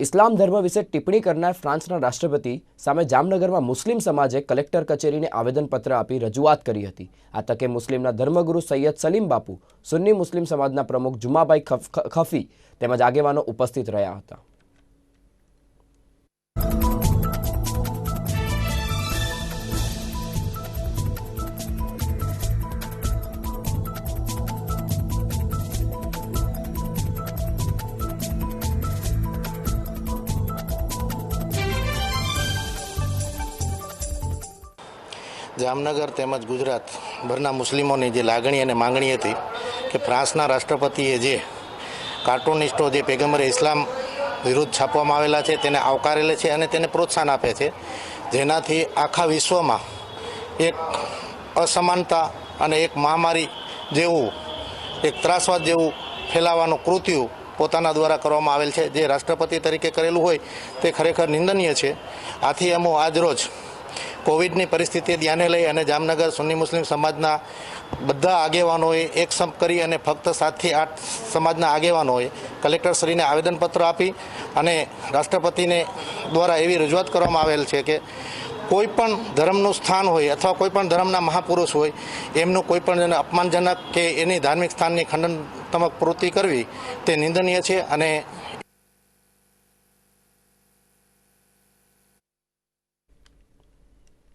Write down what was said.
ઇસ્લામ ધર્મ વિશે ટિપ્પણી કરનાર ફ્રાન્સના રાષ્ટ્રપતિ સામે જામનગરમાં મુસ્લિમ સમાજે કલેક્ટર કચેરીને આવેદનપત્ર આપી રજૂઆત કરી હતી. આ તકે મુસ્લિમના ધર્મગુરુ સૈયદ સલીમ બાપુ, સુન્ની મુસ્લિમ સમાજના પ્રમુખ જુમાભાઈ ખફ- ખફી તેમજ આગેવાનો ઉપસ્થિત રહ્યા હતા. જામનગર તેમજ ગુજરાત ભરના મુસ્લિમોની જે લાગણી અને માંગણી હતી કે ફ્રાન્સના રાષ્ટ્રપતિએ જે કાર્ટૂનિસ્ટો જે પેગમ્બર ઇસ્લામ વિરુદ્ધ છાપવામાં આવેલા છે, તેને આવકારેલે છે અને તેને પ્રોત્સાહન આપે છે, જેનાથી આખા વિશ્વમાં એક અસમાનતા અને એક મહામારી જેવું, એક ત્રાસવાદ જેવું ફેલાવાનું કૃત્યુ પોતાના દ્વારા કરવામાં આવેલ છે. જે રાષ્ટ્રપતિ તરીકે કરેલું હોય તે ખરેખર નિંદનીય છે. આથી અમો આજરોજ કોવિડની પરિસ્થિતિ ધ્યાને લઈ અને જામનગર સુન્ની મુસ્લિમ સમાજના બધા આગેવાનોએ એક સંપ કરી અને ફક્ત સાતથી આઠ સમાજના આગેવાનોએ કલેક્ટરશ્રીને આવેદનપત્ર આપી અને રાષ્ટ્રપતિને દ્વારા એવી રજૂઆત કરવામાં આવેલ છે કે કોઈ પણ ધર્મનું સ્થાન હોય અથવા કોઈ પણ ધર્મના મહાપુરુષ હોય, એમનું કોઈ પણ અપમાનજનક કે એની ધાર્મિક સ્થાનની ખંડનતમક પ્રવૃત્તિ કરવી તે નિંદનીય છે અને